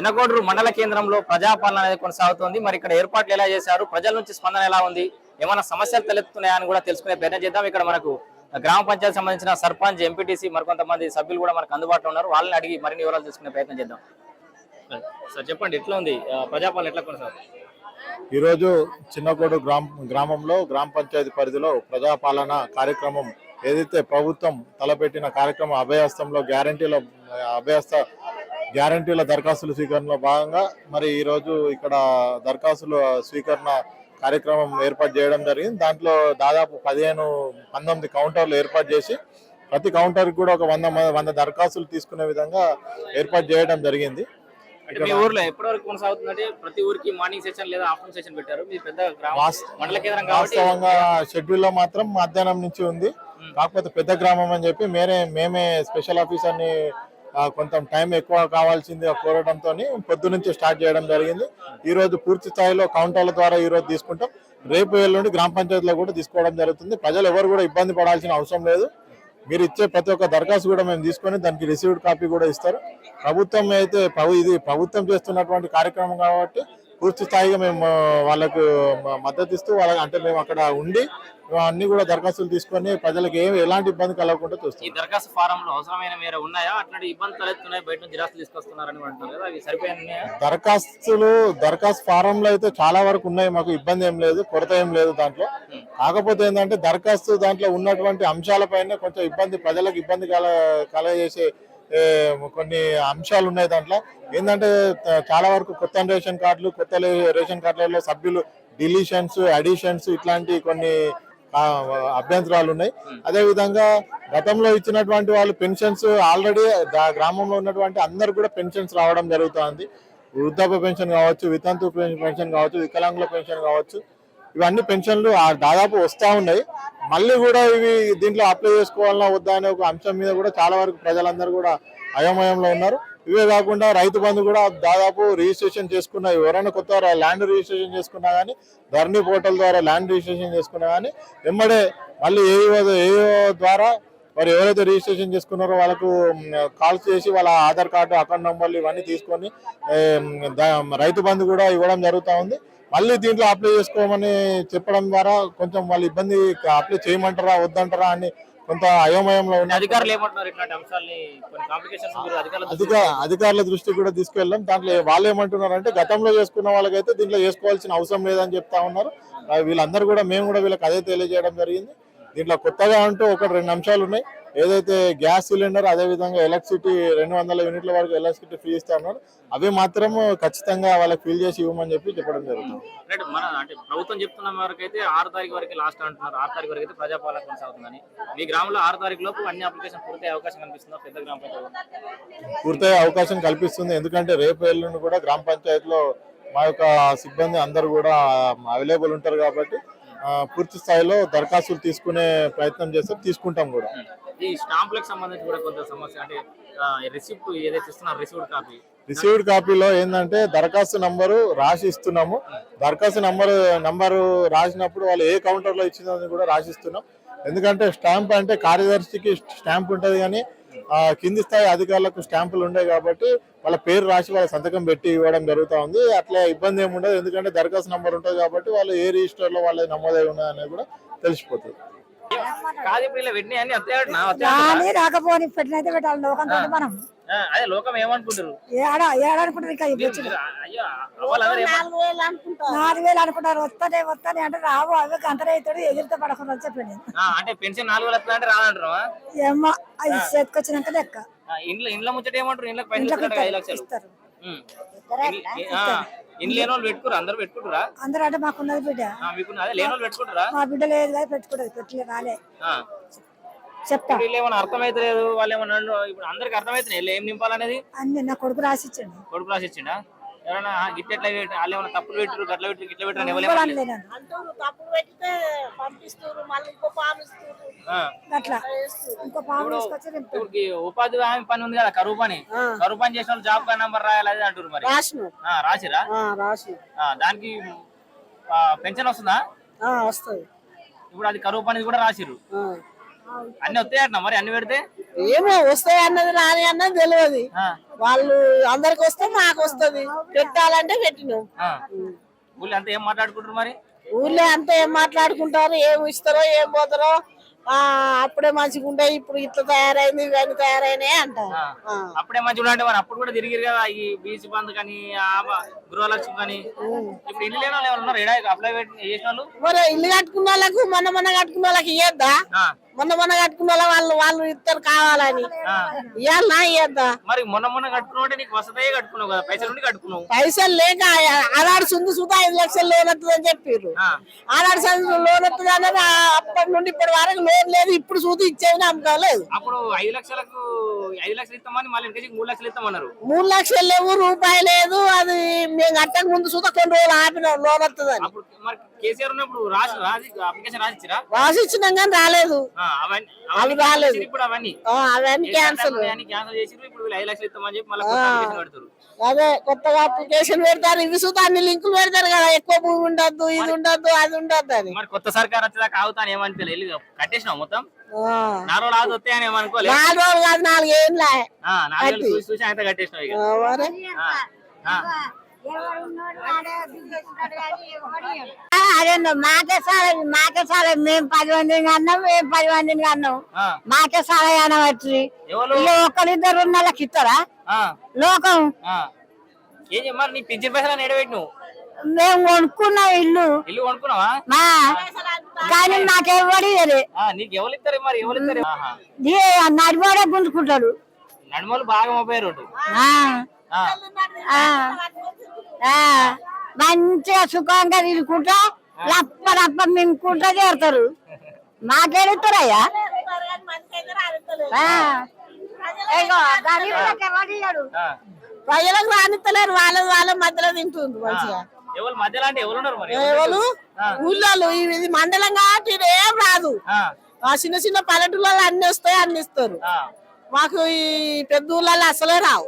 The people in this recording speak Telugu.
చిన్నకోడూరు మండల కేంద్రంలో ప్రజాపాలన అనేది కొనసాగుతోంది. మరి ఇక్కడ ఏర్పాట్లు ఎలా చేశారు? ప్రజల నుంచి స్పందన ఎలా ఉంది? ఏమైనా సమస్యలు తలెత్తున్నాయా అని కూడా తెలుసుకునే ప్రయత్నం చేద్దాం. ఇక్కడ మనకు గ్రామ పంచాయతీ సంబంధించిన సర్పంచ్ ఎంపీటీసీ మరికొంతమంది సభ్యులు కూడా మనకు అందుబాటులో ఉన్నారు. వాళ్ళని అడిగి మరిన్ని వివరాలు తెలుసుకునే ప్రయత్నం చేద్దాం. సార్ చెప్పండి ఎట్లా ఉంది? ప్రజాపాలన ఎట్లా కొనసాగుతుంది? ఈరోజు చిన్నకోడు గ్రామ గ్రామంలో గ్రామ పంచాయతీ పరిధిలో ప్రజాపాలన కార్యక్రమం ఏదైతే ప్రభుత్వం తలపెట్టిన కార్యక్రమం అభయహస్తంలో గ్యారంటీల అభయహస్త గ్యారంటీల దరఖాస్తుల స్వీకరణలో భాగంగా మరి ఈరోజు ఇక్కడ దరఖాస్తుల స్వీకరణ కార్యక్రమం ఏర్పాటు చేయడం జరిగింది. దాంట్లో దాదాపు పదిహేను పంతొమ్మిది కౌంటర్లు ఏర్పాటు చేసి ప్రతి కౌంటర్కి కూడా ఒక వంద వంద దరఖాస్తులు తీసుకునే విధంగా ఏర్పాటు చేయడం జరిగింది. అంటే మీ ఊర్లో ఎప్పటి వరకు కొనసాగుతుందంటే ప్రతి ఊరికి మార్నింగ్ సెషన్ లేదా ఆఫ్టర్నూన్ సెషన్ పెట్టారు. మీ పెద్ద గ్రామ వాస్- మండల కేంద్రం కాబట్టి వాస్తవంగా షెడ్యూల్లో మాత్రం మధ్యాహ్నం నుంచి ఉంది. కాకపోతే పెద్ద గ్రామం అని చెప్పి మేరే మేమే స్పెషల్ ఆఫీసర్ని ఆ, కొంత టైం ఎక్కువ కావాల్సింది కోరడంతో పొద్దునుంచి స్టార్ట్ చేయడం జరిగింది. ఈ రోజు పూర్తి స్థాయిలో కౌంటర్ల ద్వారా ఈ రోజు తీసుకుంటాం. రేపు ఎల్లుండి గ్రామ పంచాయతీలో కూడా తీసుకోవడం జరుగుతుంది. ప్రజలు ఎవరు కూడా ఇబ్బంది పడాల్సిన అవసరం లేదు. మీరు ఇచ్చే ప్రతి ఒక్క దరఖాస్తు కూడా మేము తీసుకొని దానికి రిసీవ్డ్ కాపీ కూడా ఇస్తారు. ప్రభుత్వం అయితే ప్రభు ఇది ప్రభుత్వం చేస్తున్నటువంటి కార్యక్రమం కాబట్టి పూర్తి స్థాయిగా మేము వాళ్ళకు మద్దతు ఇస్తూ వాళ్ళకి అంటే మేము అక్కడ ఉండి అన్ని కూడా దరఖాస్తులు తీసుకొని ప్రజలకు ఏమి ఎలాంటి ఇబ్బంది కలగకుండా ఈ చూస్తాం దరఖాస్తు ఫారం లో అవసరమైన మేర ఉన్నాయా? అట్లాంటి ఇబ్బంది తలెత్తున్నాయి బయట జిరాస్తులు తీసుకొస్తున్నారని అంటున్నారు కదా అవి సరిపోయినాయా? దరఖాస్తులు దరఖాస్తు ఫారంలో అయితే చాలా వరకు ఉన్నాయి మాకు ఇబ్బంది ఏం లేదు కొరత ఏం లేదు దాంట్లో. కాకపోతే ఏంటంటే దరఖాస్తు దాంట్లో ఉన్నటువంటి అంశాలపైన కొంచెం ఇబ్బంది ప్రజలకు ఇబ్బంది కల కలగజేసే కొన్ని అంశాలు ఉన్నాయి దాంట్లో. ఏంటంటే చాలా వరకు కొత్త రేషన్ కార్డులు కొత్త రేషన్ కార్డులలో సభ్యులు డిలీషన్స్ అడిషన్స్ ఇట్లాంటి కొన్ని అభ్యంతరాలు ఉన్నాయి. అదే విధంగా గతంలో ఇచ్చినటువంటి వాళ్ళు పెన్షన్స్ ఆల్రెడీ గ్రామంలో ఉన్నటువంటి అందరు కూడా పెన్షన్స్ రావడం జరుగుతుంది. వృద్ధాప్య పెన్షన్ కావచ్చు వితంతు పెన్షన్ కావచ్చు వికలాంగుల పెన్షన్ కావచ్చు ఇవన్నీ పెన్షన్లు దాదాపు వస్తూ ఉన్నాయి. మళ్ళీ కూడా ఇవి దీంట్లో అప్లై చేసుకోవాలన్నా వద్దా అనే ఒక అంశం మీద కూడా చాలా వరకు ప్రజలందరూ కూడా అయోమయంలో ఉన్నారు. ఇవే కాకుండా రైతు బంధు కూడా దాదాపు రిజిస్ట్రేషన్ చేసుకున్న ఎవరైనా కొత్త ల్యాండ్ రిజిస్ట్రేషన్ చేసుకున్నా కానీ ధరణి పోర్టల్ ద్వారా ల్యాండ్ రిజిస్ట్రేషన్ చేసుకున్నా కానీ వెంబడే మళ్ళీ ఏఈఓ ఏఈఓ ద్వారా మరి ఎవరైతే రిజిస్ట్రేషన్ చేసుకున్నారో వాళ్ళకు కాల్స్ చేసి వాళ్ళ ఆధార్ కార్డు అకౌంట్ నెంబర్లు ఇవన్నీ తీసుకొని రైతు బంధు కూడా ఇవ్వడం జరుగుతూ ఉంది. మళ్ళీ దీంట్లో అప్లై చేసుకోమని చెప్పడం ద్వారా కొంచెం వాళ్ళ ఇబ్బంది అప్లై చేయమంటారా వద్దంటారా అని కొంత అయోమయంలో అధికారులు ఏమంటున్నారు? ఇట్లాంటి అంశాలని కొన్ని కాంప్లికేషన్స్ మీరు అధికారుల దృష్టికి అధిక అధికారుల దృష్టికి కూడా తీసుకెళ్ళాం. దాంట్లో వాళ్ళు ఏమంటున్నారు అంటే గతంలో చేసుకున్న వాళ్ళకైతే దీంట్లో చేసుకోవాల్సిన అవసరం లేదని చెప్తా ఉన్నారు. వీళ్ళందరూ కూడా మేము కూడా వీళ్ళకి అదే తెలియజేయడం జరిగింది. దీంట్లో కొత్తగా అంటూ ఒకటి రెండు అంశాలు ఉన్నాయి. ఏదైతే గ్యాస్ సిలిండర్ అదే విధంగా ఎలక్ట్రిసిటీ రెండు వందల యూనిట్ల వరకు ఎలక్ట్రిసిటీ ఫ్రీ ఇస్తా ఉన్నారు అవి మాత్రం ఖచ్చితంగా వాళ్ళకి ఫిల్ చేసి ఇవ్వమని చెప్పి చెప్పడం జరుగుతుంది. మన అంటే ప్రభుత్వం చెప్తున్న వరకు అయితే ఆరు తారీఖు వరకు లాస్ట్ అంటున్నారు. ఆరు తారీఖు వరకు అయితే ప్రజాపాలన కొనసాగుతుందని. మీ గ్రామంలో ఆరు తారీఖు లోపు అన్ని అప్లికేషన్ పూర్తయ్యే అవకాశం కనిపిస్తుందా పెద్ద గ్రామ పంచాయతీ పూర్తయ్యే అవకాశం కల్పిస్తుంది. ఎందుకంటే రేపు ఎల్లుండి కూడా గ్రామ పంచాయతీలో మా యొక్క సిబ్బంది అందరూ కూడా అవైలబుల్ ఉంటారు కాబట్టి పూర్తి స్థాయిలో దరఖాస్తులు తీసుకునే ప్రయత్నం చేస్తే తీసుకుంటాం కూడా. ఈ స్టాంపులకు సంబంధించి కూడా కొంత సమస్య అంటే రిసిప్ట్ ఏదైతే ఇస్తున్నారు రిసీవ్డ్ కాపీ. రిసీవ్డ్ కాపీలో ఏంటంటే దరఖాస్తు నంబరు రాసి ఇస్తున్నాము దరఖాస్తు నంబరు నంబరు రాసినప్పుడు వాళ్ళు ఏ కౌంటర్లో ఇచ్చిందని కూడా రాసిస్తున్నాం. ఎందుకంటే స్టాంప్ అంటే కార్యదర్శికి స్టాంప్ ఉంటుంది కానీ కింది స్థాయి అధికారులకు స్టాంపులు ఉండే కాబట్టి వాళ్ళ పేరు రాసి వాళ్ళ సంతకం పెట్టి ఇవ్వడం జరుగుతూ ఉంది. అట్లా ఇబ్బంది ఏమి ఉండదు. ఎందుకంటే దరఖాస్తు నంబర్ ఉంటుంది కాబట్టి వాళ్ళు ఏ రిజిస్టర్లో నమోదై ఉన్నది అనేది కూడా తెలిసిపోతుంది. కాదు ఇప్పుడు ఇలా వెంటనే అన్ని కానీ రాకపోని పెట్టినైతే పెట్టాలి లోకంతో మనం. అదే లోకం ఏమనుకుంటారు? ఏడ ఏడనుకుంటారు ఇంకా నాలుగు వేలు అనుకుంటారు వస్తానే వస్తానే అంటే రావు అవి గంతరైతాడు ఎగిరితే పడకుండా చెప్పండి అంటే పెన్షన్ నాలుగు వేలు అంటే రాదంటారు? ఏమో అది చేతికొచ్చినాక లెక్క. ఇంట్లో ఇంట్లో ముచ్చట ఏమంటారు? ఇంట్లో పైసలు ఐదు లక్షలు. ఇస్తారు ఉమ్. ఇన్- ఆ, ఇంట్లో లేని వాళ్ళు పెట్టుకురు అందరూ పెట్టుకుంటారా అందరూ అంటే మాకున్నది బిడ్డ. మీకు అదే లేని వాళ్ళు పెట్టుకుంటారా మా బిడ్డ లేదు కానీ పెట్టుకోలేదు పెట్టలే రాలే. చెప్తా. వీళ్ళు ఏమైనా అర్థమైతలేదు? వాళ్ళు ఏమన్నా ఇప్పుడు అందరికి అర్థమైతున్నాయి ఏం నింపాలనేది? అన్ని నా కొడుకు రాసిచ్చండి. కొడుకు రాసి ఇచ్చిండా ఎవరైనా గిట్ల వాళ్ళు ఏమైనా తప్పులు పెట్టరు గట్ల పెట్టరు గిట్ల పెట్టరు ఎవరు అంటారు తప్పులు పెట్టితే పంపిస్తారు మళ్ళీ ఇంకో పాము అట్లా. ఇంకో ఇప్పుడు ఉపాధి హామీ పని ఉంది కదా కరువు పని. కరువు పని చేసిన వాళ్ళు జాబ్ కార్డ్ నంబర్ రాయాలి అది అంటారు మరి. రాసిరా రాసిన ఆ, దానికి పెన్షన్ వస్తుందా? వస్తుంది. ఇప్పుడు అది కరువు పని కూడా రాసిర్రు. అన్ని వస్తాయట మరి అన్ని పెడితే? ఏమో వస్తాయి అన్నది రాని అన్నది తెలియదు వాళ్ళు అందరికి వస్తే మాకు వస్తది. పెట్టాలంటే పెట్టినాం. ఊళ్ళో అంతా ఏం మాట్లాడుకుంటారు మరి? ఊళ్ళో అంతా ఏం మాట్లాడుకుంటారు ఏం ఇస్తారో ఏం పోతారో అప్పుడే మంచిగా ఉండే ఇప్పుడు ఇట్లా తయారైంది ఇవన్నీ తయారైనాయి అంటారు. అప్పుడే మంచిగా మరి అప్పుడు కూడా తిరిగిరు కదా ఈ బీచ్ బంద్ కానీ గృహలక్ష్మి కానీ. ఇప్పుడు ఇల్లు లేని వాళ్ళు ఎవరు ఉన్నారు? అప్లై చేసిన వాళ్ళు? మరి ఇల్లు కట్టుకున్న వాళ్ళకు మొన్న మొన్న కట్టుకున్న వాళ్ళకి ఇయ్యద్దా? మొన్న మొన్న కట్టుకున్న వాళ్ళ వాళ్ళు ఇస్తారు కావాలని. ఇవ్వాలనా ఇయ్యద్దా? మరి మొన్న మొన్న కట్టుకున్నావు నీకు వసతే కట్టుకున్నావు కదా పైసలు ఉండి కట్టుకున్నావు. పైసలు లేక ఆనాడు సుందు సుధా ఐదు లక్షలు లోన్ వస్తుంది అని చెప్పారు ఆనాడు సందు లోన్ వస్తుంది అన్నది అప్పటి నుండి ఇప్పటి వరకు లోన్ లేదు ఇప్పుడు సూది ఇచ్చేది నమ్మకం లేదు. అప్పుడు ఐదు లక్షలకు ఐదు లక్షలు ఇస్తామని మళ్ళీ ఇంటికి మూడు లక్షలు ఇస్తామన్నారు. మూడు లక్షలు లేవు రూపాయి లేదు అది మేము కట్టక ముందు సుధా కొన్ని రోజులు ఆపినాం లోన్ వస్తుందని అప్పుడు మరి కేసీఆర్ ఉన్నప్పుడు రాసి రాసి అప్లికేషన్ రాసిచ్చిరా? రాసి ఇచ్చినాం కానీ రాలేదు. అవి రాలేదు. ఇప్పుడు అవన్నీ. అవన్నీ క్యాన్సల్ క్యాన్సల్ చేసిర్రు ఇప్పుడు వీళ్ళు ఐదు లక్షలు ఇస్తామని చెప్పి మళ్ళీ పెడతారు. అదే కొత్తగా అప్లికేషన్ పెడతారు ఇవి సుధా అన్ని లింకులు పెడతారు కదా ఎక్కువ భూమి ఉండద్దు ఇది ఉండద్దు అది ఉండద్దు అని. మరి కొత్త సర్కార్ వచ్చేదాకా ఆగుతాను ఏమని తెలియదు. కట్టేసినావు మొత్తం. నాలుగు రోజులు వస్తాయని ఏమనుకోలేదు నాలుగు రోజులు కాదు నాలుగు చూసి చూసి ఆయన కట్టేసినావు ఇక. అదే మాకే సాల మాకే సాల మేము పది మందిని అన్నాం మేము పది మందిని అన్నాం. మాకే సాల అనవచ్చు ఎవరు? ఇక ఒకరిద్దరు ఉన్న వాళ్ళకి ఇస్తారా? లోకం. ఏం చెప్ప- మరి నీ పింఛన్ పైసలు ఎడబెట్టి నువ్వు మేము కొనుక్కున్నాం ఇల్లు. ఇల్లు కొనుక్కున్నావా? కానీ మాకెవ్వడు ఇయ్యలే. ఆ, నీకు ఎవరు ఇస్తారు మరి? ఎవరు ఇస్తారు ఆహా. ఈ నడిపోడే గుంజుకుంటాడు. నడుమలు బాగా రోడ్డు. ఆ, ఆ, ఆ, ఆ. మంచిగా సుఖంగా తిరుగుకుంటా లప్ప లప్ప మింగుకుంటా చేరుతారు. మాకేడుతారయ్యా? ఆ. ప్రజలకు వాళ్ళ వాళ్ళ మధ్యలో తింటుంది మంచిగా. ఎవరు మధ్యలో అంటే ఎవరు ఉన్నారు మరి? ఎవరు? ఊళ్ళో ఇది మండలం కాబట్టి ఇది ఏం రాదు. ఆ, చిన్న చిన్న పల్లెటూళ్ళలో అన్ని వస్తాయి అన్ని ఇస్తారు. మాకు ఈ పెద్ద ఊళ్ళలో అసలే రావు.